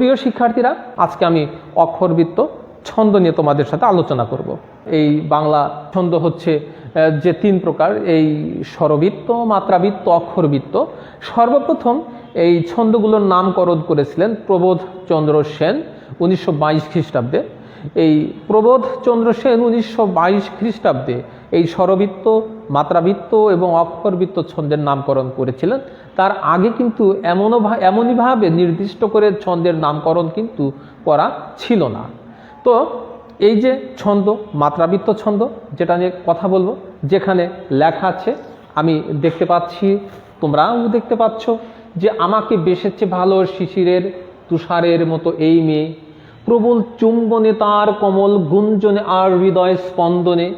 প্রিয় শিক্ষার্থীরা, আজকে আমি অক্ষরবৃত্ত ছন্দ নিয়ে তোমাদের সাথে আলোচনা করব। এই বাংলা ছন্দ হচ্ছে যে তিন প্রকার, এই স্বরবৃত্ত, মাত্রাবৃত্ত অক্ষরবৃত্ত সর্বপ্রথম এই ছন্দগুলোর নামকরণ করেছিলেন প্রবোধ চন্দ্র সেন উনিশশো বাইশ খ্রিস্টাব্দে। এই প্রবোধ চন্দ্র সেন উনিশশো বাইশ খ্রিস্টাব্দে এই স্বরবৃত্ত, মাত্রাবৃত্ত এবং অক্ষরবৃত্ত ছন্দের নামকরণ করেছিলেন। তার আগে কিন্তু এমনও এমনইভাবে নির্দিষ্ট করে ছন্দের নামকরণ কিন্তু করা ছিল না। তো এই যে ছন্দ, মাত্রাবৃত্ত ছন্দ, যেটা নিয়ে কথা বলব, যেখানে লেখা আছে, আমি দেখতে পাচ্ছি, তোমরাও দেখতে পাচ্ছ যে আমাকে বেসেছে ভালো শিশিরের, তুষারের মতো এই মেয়ে। প্রবল চুম্বনে তার কমল গুঞ্জনে আর হৃদয় স্পন্দনে,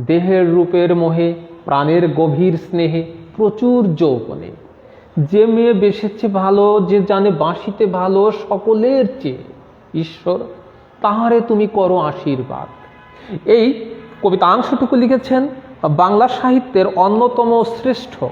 দেহের রূপের মোহে, প্রাণের গভীর স্নেহে, প্রচুর যৌবনে। যে মেয়ে বেসেছে ভালো, যে জানে বাঁশিতে ভালো সকলের চেয়ে, ঈশ্বর, তাহারে তুমি করো আশীর্বাদ। এই কবিতাংশটুকু লিখেছেন বাংলা সাহিত্যের অন্যতম শ্রেষ্ঠ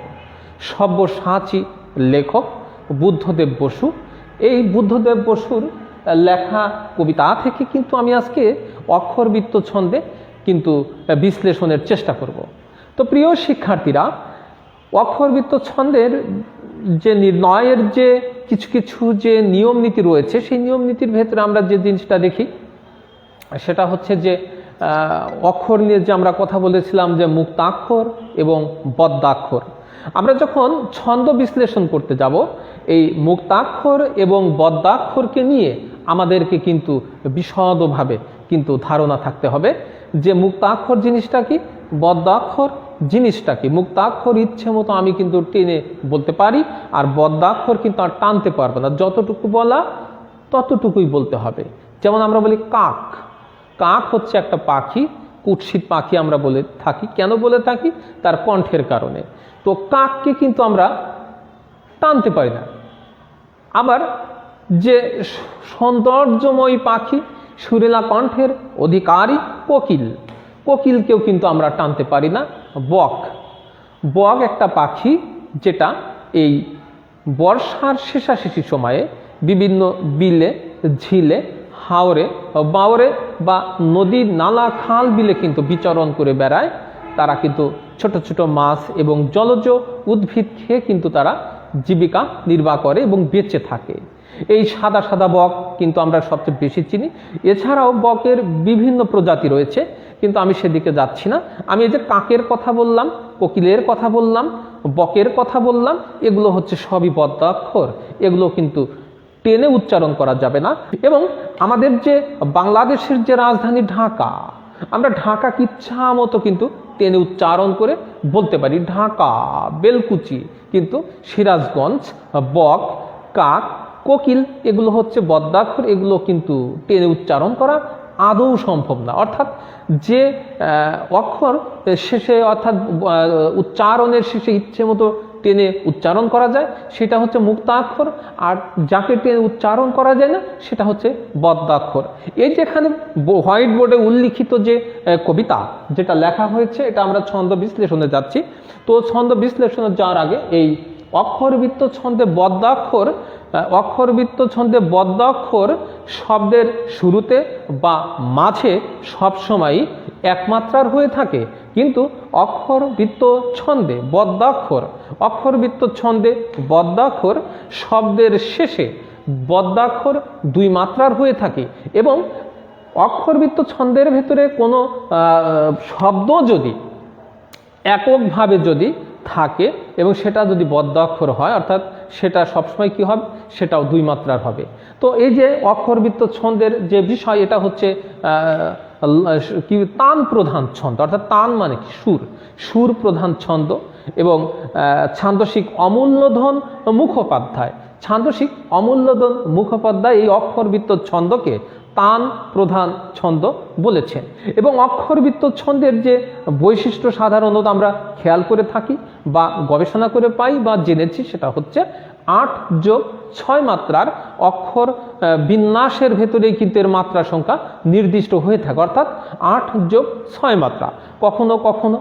সব্যসাচী লেখক বুদ্ধদেব বসু। এই বুদ্ধদেব বসুর লেখা কবিতা থেকে কিন্তু আমি আজকে অক্ষরবৃত্ত ছন্দে কিন্তু বিশ্লেষণের চেষ্টা করব। তো প্রিয় শিক্ষার্থীরা, অক্ষরবৃত্ত ছন্দের যে নির্ণয়ের যে কিছু কিছু যে নিয়ম নীতি রয়েছে, সেই নিয়ম নীতির ভেতরে আমরা যে জিনিসটা দেখি, সেটা হচ্ছে যে অক্ষর নিয়ে যে আমরা কথা বলেছিলাম যে মুক্তাক্ষর এবং বদ্যাক্ষর। আমরা যখন ছন্দ বিশ্লেষণ করতে যাব, এই মুক্তাক্ষর এবং বদ্যাক্ষরকে নিয়ে আমাদেরকে কিন্তু বিশদভাবে কিন্তু ধারণা থাকতে হবে যে মুক্তাক্ষর জিনিসটা কি, বদ্যাক্ষর জিনিসটা কি। মুক্তাক্ষর ইচ্ছে মতো আমি কিন্তু টেনে বলতে পারি, আর বদ্যাক্ষর কিন্তু আর টানতে পারব না। যতটুকু বলা, ততটুকুই বলতে হবে। যেমন আমরা বলি কাক। কাক হচ্ছে একটা পাখি, কুৎসিত পাখি আমরা বলে থাকি। কেন বলে থাকি? তার কণ্ঠের কারণে। তো কাককে কিন্তু আমরা টানতে পারি না। আবার যে সৌন্দর্যময় পাখি, সুরেলা কণ্ঠের অধিকারী কোকিল। কোকিলকেও কিন্তু আমরা টানতে পারি না। বক। বক একটা পাখি যেটা এই বর্ষার শেষাশেষি সময়ে বিভিন্ন বিলে, ঝিলে হাওরে, বাওরে বা নদী নালা, খাল বিলে কিন্তু বিচরণ করে বেড়ায়। তারা কিন্তু ছোট ছোট মাছ এবং জলজ উদ্ভিদ খেয়ে কিন্তু তারা জীবিকা নির্বাহ করে এবং বেঁচে থাকে। এই সাদা সাদা বক কিন্তু আমরা সবচেয়ে বেশি চিনি। এছাড়াও বকের বিভিন্ন প্রজাতি রয়েছে, কিন্তু আমি সেদিকে যাচ্ছি না। আমি এই যে কাকের কথা বললাম, কোকিলের কথা বললাম, বকের কথা বললাম, এগুলো হচ্ছে সবই বদ্যাক্ষর এগুলো কিন্তু টেনে উচ্চারণ করা যাবে না। এবং আমাদের যে বাংলাদেশের যে রাজধানী ঢাকা, আমরা ঢাকা ইচ্ছা মতো কিন্তু টেনে উচ্চারণ করে বলতে পারি। ঢাকা, বেলকুচি, কিন্তু সিরাজগঞ্জ, বক, কাক, কোকিল, এগুলো হচ্ছে বদ্যাক্ষর এগুলো কিন্তু টেনে উচ্চারণ করা আদৌ সম্ভব না। অর্থাৎ যে অক্ষর, শেষে অর্থাৎ উচ্চারণের শেষে ইচ্ছে মতো টেনে উচ্চারণ করা যায়, সেটা হচ্ছে মুক্তাক্ষর, আর যাকে টেনে উচ্চারণ করা যায় না, সেটা হচ্ছে বদ্যাক্ষর। এই যেখানে হোয়াইট বোর্ডে উল্লিখিত যে কবিতা, যেটা লেখা হয়েছে, এটা আমরা ছন্দ বিশ্লেষণে যাচ্ছি। তো ছন্দ বিশ্লেষণে যাওয়ার আগে এই অক্ষরবৃত্ত ছন্দে বদ্যাক্ষর অক্ষরবৃত্ত ছন্দে বদ্যাক্ষর শব্দের শুরুতে বা মাঝে সবসময়ই একমাত্রার হয়ে থাকে। কিন্তু অক্ষরবৃত্ত ছন্দে বদ্যাক্ষর, অক্ষরবৃত্ত ছন্দে বদ্যাক্ষর শব্দের শেষে বদ্যাক্ষর দুই মাত্রার হয়ে থাকে এবং অক্ষরবৃত্ত ছন্দের ভেতরে কোনো শব্দ যদি, এককভাবে যদি থাকে এবং সেটা যদি বদ্যাক্ষর হয়, অর্থাৎ সেটা সবসময় কি হবে? সেটাও দুই মাত্রার হবে। তো এই যে অক্ষরবৃত্ত ছন্দের যে বিষয়, এটা হচ্ছে কি, তান প্রধান ছন্দ, অর্থাৎ তান মানে কি? সুর। সুর প্রধান ছন্দ এবং ছান্দসিক অমূল্যধন মুখোপাধ্যায়। ছান্দসিক অমূল্যধন মুখোপাধ্যায় এই অক্ষরবৃত্ত ছন্দকে তান প্রধান ছন্দ বলেছেন। এবং অক্ষরবৃত্ত ছন্দের যে বৈশিষ্ট্য সাধারণত আমরা খেয়াল করে থাকি বা গবেষণা করে পাই বা জেনেছি সেটা হচ্ছে আট যোগ ছয় মাত্রার অক্ষর বিন্যাসের ভেতরেই কিন্তু এর মাত্রা সংখ্যা নির্দিষ্ট হয়ে থাকে। অর্থাৎ আট যোগ ছয় মাত্রা। কখনো কখনো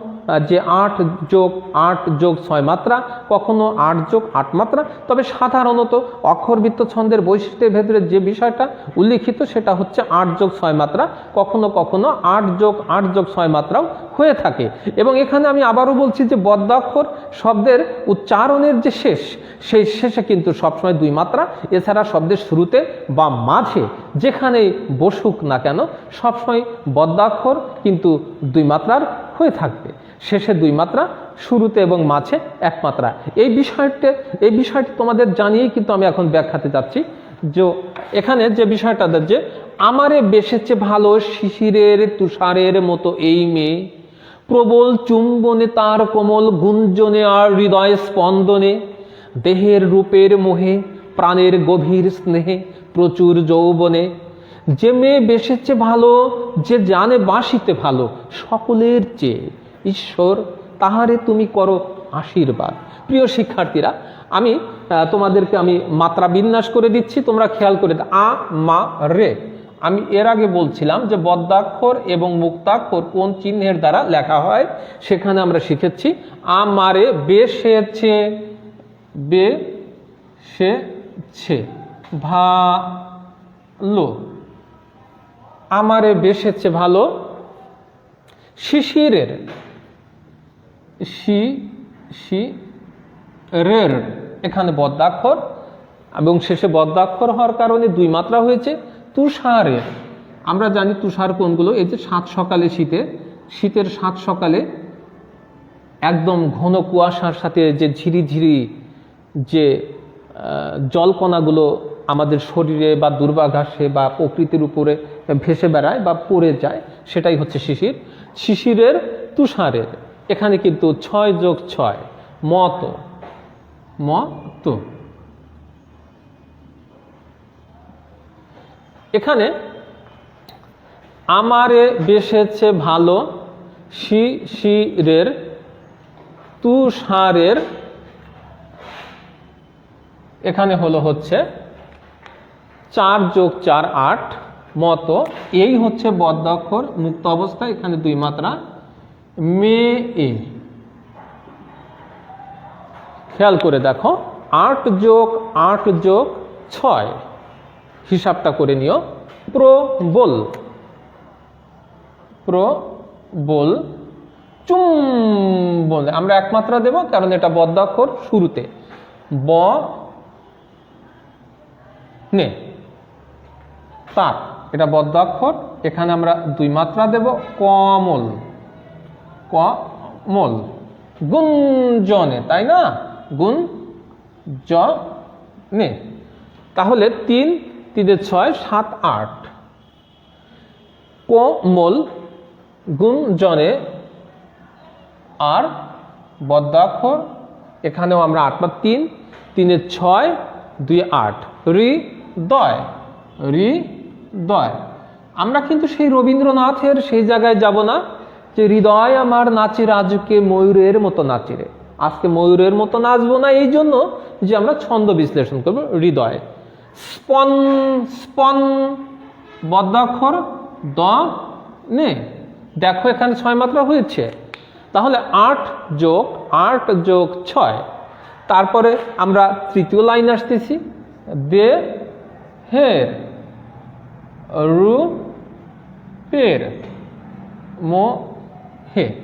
যে আট যোগ আট যোগ ছয় মাত্রা, কখনো আট যোগ আট মাত্রা। তবে সাধারণত অক্ষরবৃত্ত ছন্দের বৈশিষ্ট্যের ভেতরে যে বিষয়টা উল্লিখিত, সেটা হচ্ছে আট যোগ ছয় মাত্রা। কখনো কখনো আট যোগ আট যোগ ছয় মাত্রাও হয়ে থাকে। এবং এখানে আমি আবারও বলছি যে বদ্যাক্ষর শব্দের উচ্চারণের যে শেষ, সেই শেষে কিন্তু সবসময় দুই মাত্রা। এছাড়া শব্দের শুরুতে বা মাঝে যেখানে বসুক না কেন, সবসময় বদ্যাক্ষর কিন্তু দুই মাত্রার হয়ে থাকবে। শেষে দুই মাত্রা, শুরুতে এবং মাঝে এক মাত্রা। এই বিষয়টি এই বিষয়টি তোমাদের জানিয়েই কিন্তু আমি এখন ব্যাখ্যাতে যাচ্ছি। যে এখানে যে বিষয়টা যে আমারে বেসেছে ভালো শিশিরের তুষারের মতো এই মেয়ে। প্রবল চুম্বনে তার কোমল গুঞ্জনে আর হৃদয় স্পন্দনে। দেহের রূপের মোহে, প্রাণের গভীর স্নেহে প্রচুর যৌবনে। যে মেয়ে বেসেছে ভালো, যে জানে বাসিতে ভালো, সকলের চেয়ে। ঈশ্বর, তাহারে তুমি করো আশীর্বাদ। প্রিয় শিক্ষার্থীরা, আমি তোমাদেরকে আমি মাত্রা বিন্যাস করে দিচ্ছি, তোমরা খেয়াল করে। আ, মা, রে। আমি এর আগে বলছিলাম যে বদ্যাক্ষর এবং মুক্তাক্ষর কোন চিহ্নের দ্বারা লেখা হয়, সেখানে আমরা শিখেছি আমারে বেসেছে বে, সে, ছে ভালো আমারে বেসেছে ভালো শিশিরের শি শি, রের, এখানে বদ্যাক্ষর, এবং শেষে বদ্যাক্ষর হওয়ার কারণে দুই মাত্রা হয়েছে তুষারের আমরা জানি তুষার কোনগুলো, এই যে সাত সকালে শীতে, শীতের সাত সকালে একদম ঘন কুয়াশার সাথে যে ঝিরিঝিরি যে জলকণাগুলো আমাদের শরীরে বা দুর্বাঘাসে বা প্রকৃতির উপরে ভেসে বেড়ায় বা পড়ে যায়, সেটাই হচ্ছে শিশির। শিশিরের তুষারের। এখানে কিন্তু ছয় যোগ ছয়, মত মত। এখানে আমারে বেসেছে ভালো শিশিরের তুষারের। এখানে হলো হচ্ছে চার যোগ চার আট, মতো। এই হচ্ছে বদ্যাক্ষর মুক্ত অবস্থা এখানে দুই মাত্রা মে এ খেয়াল করে দেখো, আট যোগ আট যোগ ছয়। হিসাবটা করে নিও। প্রবল। প্রবল। চুম্বন আমরা একমাত্রা দেব, কারণ এটা বদ্যাক্ষর শুরুতে। ব নে। তার। এটা বদ্যাক্ষর এখানে আমরা দুই মাত্রা দেব। কমল। কমল গুঞ্জনে, তাই না? গুণ জ নে। তাহলে তিন, তিনে ছয়, সাত, আট। কোমল গুঞ্জনে আর বদ্যাক্ষর এখানেও আমরা আট বা তিন, তিনে ছয় দুই আট। রি, দয়। রি, দয়। আমরা কিন্তু সেই রবীন্দ্রনাথের সেই জায়গায় যাব না। যে হৃদয় আমার নাচে রাজুকে ময়ূরের মতো নাচিরে। আজকে ময়ূরের মতো নাচবো না, এই জন্য যে আমরা ছন্দ বিশ্লেষণ করব, হৃদয়। স্পন স্পন বদ্যাক্ষর দ, নে। দেখো এখানে ছয় মাত্রা হয়েছে। তাহলে আট যোগ আট যোগ ছয়। তারপরে আমরা তৃতীয় লাইন আসতেছি। দে, হে, রু, পের, মো হে।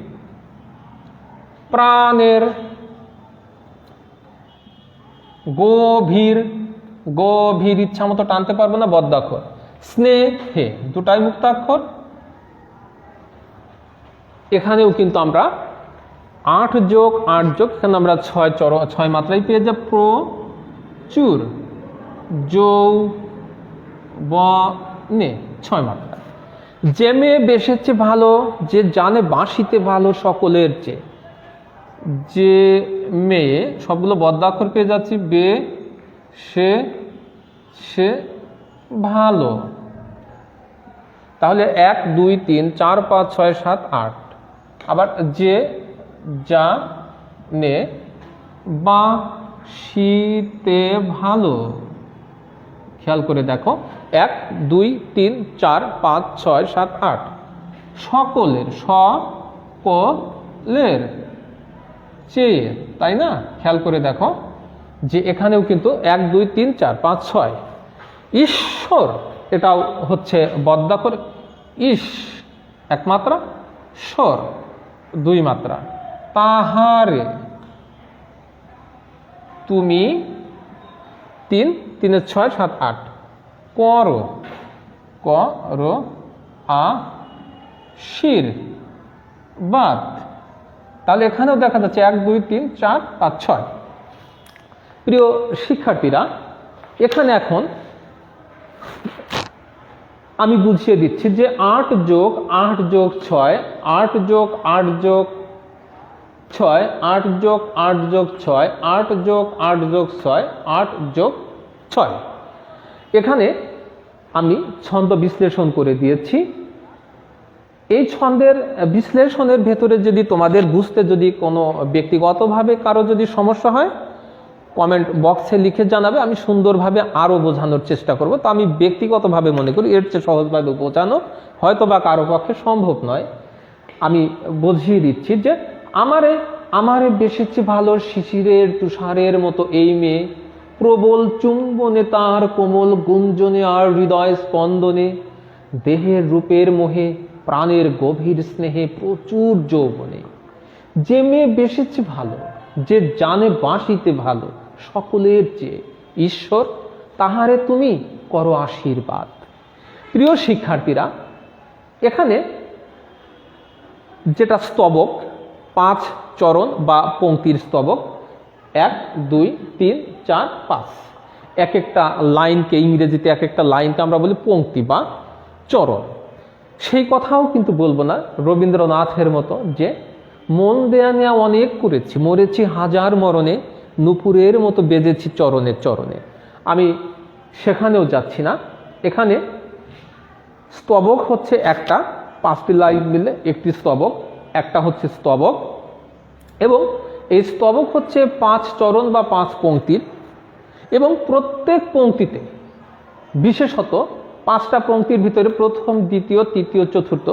প্রাণের গভীর গভীর ইচ্ছা মতো টানতে পারব না, বদ্যাক্ষর। স্নেহে দুটাই মুক্তাক্ষর। এখানেও কিন্তু আমরা আট যোগ আট যোগ, এখানে আমরা ছয় চর, ছয় মাত্রায় পেয়ে যাব। প্রচুর। যৌ, ব, নে, ছয় মাত্রা। যে মেয়ে বেসেছে ভালো, যে জানে বাঁশিতে ভালো সকলের চেয়ে। যে মেয়ে, সবগুলো বদ্যাক্ষর পেয়ে যাচ্ছি, বে, সে সে ভালো। তাহলে এক, দুই, তিন, চার, পাঁচ, ছয়, সাত, আট। আবার যে যা নে বা শীতে ভালো। খেয়াল করে দেখো। এক, দুই, তিন, চার, পাঁচ, ছয়, সাত, আট। সকলের স ক লের চেয়ে, তাই না? খেয়াল করে দেখো যে এখানেও কিন্তু এক, দুই, তিন, চার, পাঁচ, ছয়। ঈশ্বর, এটাও হচ্ছে বদ্যা করে ইস এক মাত্রা স্বর দুই মাত্রা। তাহারে, তুমি তিন, তিনের ছয়, সাত, আট। কর ক, র, আ, শির। বাদ তাহলে এখানেও দেখা যাচ্ছে এক, দুই, তিন, চার, পাঁচ, ছয়। প্রিয় শিক্ষার্থীরা, এখানে এখন আমি বুঝিয়ে দিচ্ছি যে আট যোগ আট যোগ ছয়, আট যোগ আট যোগ ছয়, আট যোগ আট যোগ ছয়, আট যোগ আট যোগ ছয়, আট যোগ ছয়। এখানে আমি ছন্দ বিশ্লেষণ করে দিয়েছি। এই ছন্দের বিশ্লেষণের ভেতরে যদি তোমাদের বুঝতে যদি কোনো ব্যক্তিগতভাবে কারও যদি সমস্যা হয়, কমেন্ট বক্সে লিখে জানাবে, আমি সুন্দরভাবে আরও বোঝানোর চেষ্টা করব। তো আমি ব্যক্তিগতভাবে মনে করি, এর চেয়ে সহজভাবে বোঝানো হয়তো বা কারও পক্ষে সম্ভব নয়। আমি বুঝিয়ে দিচ্ছি যে আমারে আমারে বেসেছে ভালো শিশিরের তুষারের মতো এই মেয়ে। প্রবল চুম্বনে তার কোমল গুঞ্জনে আর হৃদয় স্পন্দনে, দেহের রূপের মোহে, প্রাণের গভীর স্নেহে প্রচুর যৌবনে। যে মেয়ে বেসেছে ভালো, যে জানে বাঁশিতে ভালো, সকলের চেয়ে ঈশ্বর, তাহারে তুমি করো আশীর্বাদ। প্রিয় শিক্ষার্থীরা, এখানে যেটা স্তবক পাঁচ চরণ বা পঙ্ক্তির স্তবক। এক, দুই, তিন, চার, পাঁচ। এক একটা লাইনকে, ইংরেজিতে এক একটা লাইনকে আমরা বলি পঙ্ক্তি বা চরণ। সেই কথাও কিন্তু বলব না, রবীন্দ্রনাথের মতো যে, মন দেয়া নেয়া অনেক করেছি, মরেছি হাজার মরণে, নুপুরের মতো বেজেছি চরণে চরণে। আমি সেখানেও যাচ্ছি না। এখানে স্তবক হচ্ছে একটা, পাঁচটি লাইন মিলে একটি স্তবক। একটা হচ্ছে স্তবক এবং এই স্তবক হচ্ছে পাঁচ চরণ বা পাঁচ পংক্তির এবং প্রত্যেক পংক্তিতে বিশেষত পাঁচটা পঙ্ক্তির ভিতরে প্রথম দ্বিতীয় তৃতীয় চতুর্থ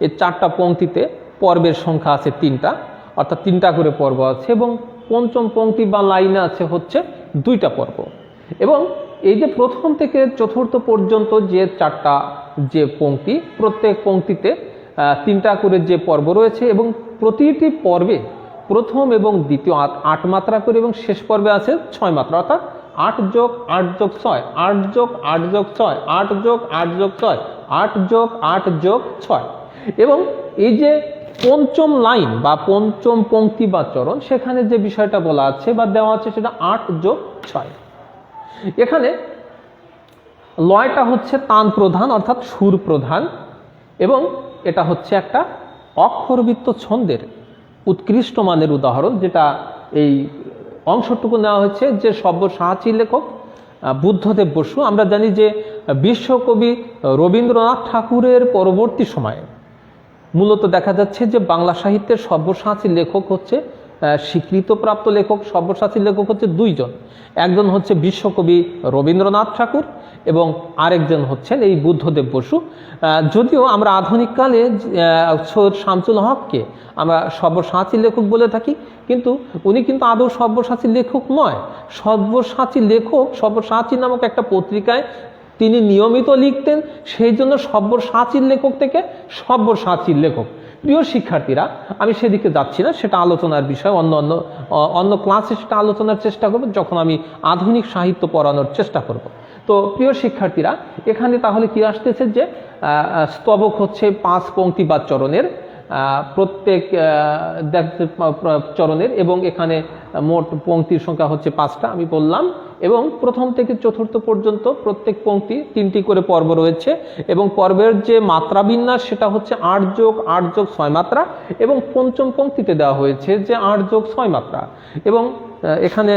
এই চারটা পংক্তিতে পর্বের সংখ্যা আছে তিনটা অর্থাৎ তিনটা করে পর্ব আছে এবং পঞ্চম পংক্তি বা লাইনে আছে হচ্ছে দুইটা পর্ব এবং এই যে প্রথম থেকে চতুর্থ পর্যন্ত যে চারটা যে পংক্তি প্রত্যেক পংক্তিতে আহ, তিনটা করে যে পর্ব রয়েছে এবং প্রতিটি পর্বে প্রথম এবং দ্বিতীয় আট মাত্রা করে এবং শেষ পর্বে আছে ছয় মাত্রা, অর্থাৎ আট যোগ আট যোগ ছয়, আট যোগ আট যোগ ছয়, আট যোগ আট যোগ ছয়, আট যোগ আট যোগ ছয়। এবং এই যে পঞ্চম লাইন বা পঞ্চম পঙ্ক্তি বা চরণ, সেখানে যে বিষয়টা বলা আছে বা দেওয়া আছে সেটা আট যোগ ছয়। এখানে লয়টা হচ্ছে তান প্রধান অর্থাৎ সুর প্রধান এবং এটা হচ্ছে একটা অক্ষরবৃত্ত ছন্দের উৎকৃষ্ট মানের উদাহরণ, যেটা এই অংশটুকু নেওয়া হয়েছে যে সব্যসাচী লেখক বুদ্ধদেব বসু। আমরা জানি যে বিশ্বকবি রবীন্দ্রনাথ ঠাকুরের পরবর্তী সময়ে মূলত দেখা যাচ্ছে যে বাংলা সাহিত্যের সব্যসাচী লেখক হচ্ছে স্বীকৃতপ্রাপ্ত লেখক সব্যসাচী লেখক হচ্ছে দুইজন। একজন হচ্ছে বিশ্বকবি রবীন্দ্রনাথ ঠাকুর এবং আরেকজন হচ্ছেন এই বুদ্ধদেব বসু। যদিও আমরা আধুনিককালে সৈয়দ শামসুল হককে আমরা সব্যসাচী লেখক বলে থাকি, কিন্তু উনি কিন্তু আদৌ সব্যসাচী লেখক নয়। সব্যসাচী লেখক সব্যসাচী নামক একটা পত্রিকায় তিনি নিয়মিত লিখতেন, সেই জন্য সব্যসাচীর লেখক থেকে সব্যসাচীর লেখক। প্রিয় শিক্ষার্থীরা, আমি সেদিকে যাচ্ছি না, সেটা আলোচনার বিষয়, অন্য অন্য অন্য ক্লাসে সেটা আলোচনার চেষ্টা করব, যখন আমি আধুনিক সাহিত্য পড়ানোর চেষ্টা করব। তো প্রিয় শিক্ষার্থীরা, এখানে তাহলে কি আসতেছে যে স্তবক হচ্ছে পাঁচ পঙ্ক্তি বা চরণের প্রত্যেক চরণের এবং এখানে মোট পঙ্ক্তির সংখ্যা হচ্ছে পাঁচটা। আমি বললাম এবং প্রথম থেকে চতুর্থ পর্যন্ত প্রত্যেক পঙ্ক্তি তিনটি করে পর্ব রয়েছে এবং পর্বের যে মাত্রা বিন্যাস, সেটা হচ্ছে আট যোগ আট যোগ ছয় মাত্রা এবং পঞ্চম পঙ্ক্তিতে দেওয়া হয়েছে যে আট যোগ ছয় মাত্রা। এবং এখানে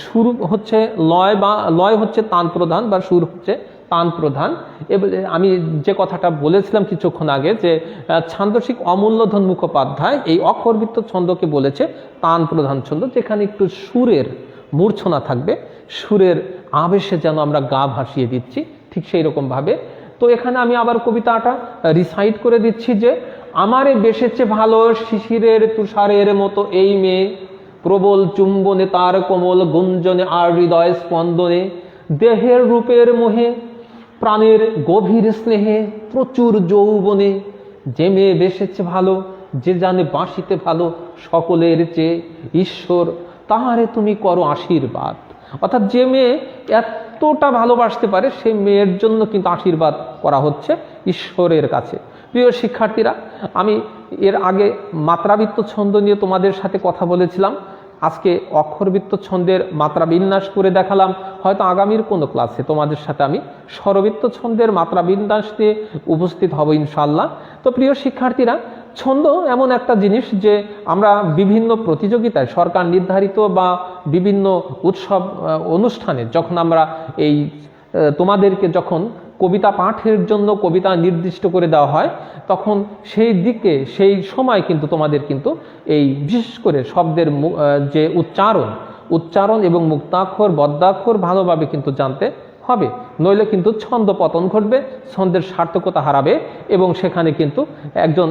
সুর হচ্ছে লয় বা, লয় হচ্ছে তান প্রধান বা সুর হচ্ছে তান প্রধান। আমি যে কথাটা বলেছিলাম কিছুক্ষণ আগে যে ছান্দসিক অমূল্যধন মুখোপাধ্যায় এই অক্ষরবৃত্ত ছন্দকে বলেছে তান প্রধান ছন্দ, যেখানে একটু সুরের মূর্ছনা থাকবে, সুরের আবেশে যেন আমরা গা ভাসিয়ে দিচ্ছি, ঠিক সেই রকমভাবে তো এখানে আমি আবার কবিতাটা রিসাইট করে দিচ্ছি যে, আমারে বেসেছে ভালো শিশিরের তুষারের মতো এই মেয়ে। প্রবল চুম্বনে তার কোমল গুঞ্জনে আর হৃদয় স্পন্দনে। দেহের রূপের মোহে, প্রাণের গভীর স্নেহে প্রচুর যৌবনে। যে মেয়ে বেসেছে ভালো, যে জানে বাঁশিতে ভালো সকলের চেয়ে। ঈশ্বর তাহারে তুমি করো আশীর্বাদ। অর্থাৎ যে মেয়ে এতটা ভালোবাসতে পারে, সেই মেয়ের জন্য কিন্তু আশীর্বাদ করা হচ্ছে ঈশ্বরের কাছে। প্রিয় শিক্ষার্থীরা, আমি এর আগে মাত্রাবৃত্ত ছন্দ নিয়ে তোমাদের সাথে কথা বলেছিলাম। আজকে অক্ষরবৃত্ত ছন্দের মাত্রা বিন্যাস করে দেখালাম। হয়তো আগামীর কোনো ক্লাসে তোমাদের সাথে আমি স্বরবৃত্ত ছন্দের মাত্রা বিন্যাস নিয়ে উপস্থিত হব ইনশাল্লাহ তো প্রিয় শিক্ষার্থীরা ছন্দ এমন একটা জিনিস যে আমরা বিভিন্ন প্রতিযোগিতায় সরকার নির্ধারিত বা বিভিন্ন উৎসব অনুষ্ঠানে যখন আমরা এই তোমাদেরকে যখন কবিতা পাঠের জন্য কবিতা নির্দিষ্ট করে দেওয়া হয়, তখন সেই দিকে, সেই সময় কিন্তু তোমাদের কিন্তু এই বিশেষ করে শব্দের যে উচ্চারণ উচ্চারণ এবং মুক্তাক্ষর, বদ্যাক্ষর ভালোভাবে কিন্তু জানতে হবে। নইলে কিন্তু ছন্দ পতন ঘটবে, ছন্দের সার্থকতা হারাবে এবং সেখানে কিন্তু একজন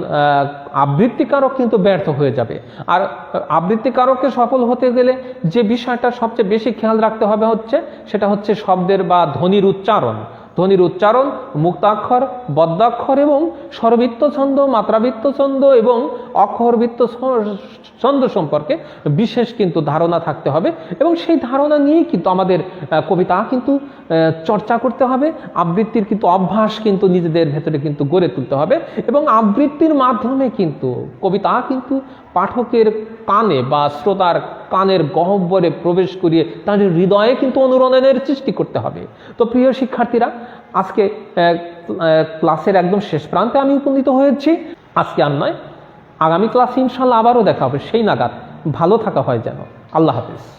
আবৃত্তিকারক কিন্তু ব্যর্থ হয়ে যাবে। আর আবৃত্তিকারককে সফল হতে গেলে যে বিষয়টা সবচেয়ে বেশি খেয়াল রাখতে হবে হচ্ছে, সেটা হচ্ছে শব্দের বা ধ্বনির উচ্চারণ। ধ্বনির উচ্চারণ, মুক্তাক্ষর, বদ্যাক্ষর এবং স্বরবৃত্ত ছন্দ মাত্রাবৃত্ত ছন্দ এবং অক্ষরবৃত্ত ছন্দ সম্পর্কে বিশেষ কিন্তু ধারণা থাকতে হবে। এবং সেই ধারণা নিয়েই কিন্তু আমাদের কবিতা কিন্তু চর্চা করতে হবে। আবৃত্তির কিন্তু অভ্যাস কিন্তু নিজেদের ভেতরে কিন্তু গড়ে তুলতে হবে। এবং আবৃত্তির মাধ্যমে কিন্তু কবিতা কিন্তু পাঠকের কানে বা শ্রোতার কানের গহব্বরে প্রবেশ করিয়ে তাদের হৃদয়ে কিন্তু অনুরণনের সৃষ্টি করতে হবে। তো প্রিয় শিক্ষার্থীরা, আজকে ক্লাসের একদম শেষ প্রান্তে আমি উপনীত হয়েছি। আজকে আর নয়, আগামী ক্লাসে ইনশাল্লাহ আবারও দেখা হবে। সেই নাগাদ ভালো থাকা হয় যেন। আল্লাহ হাফিজ।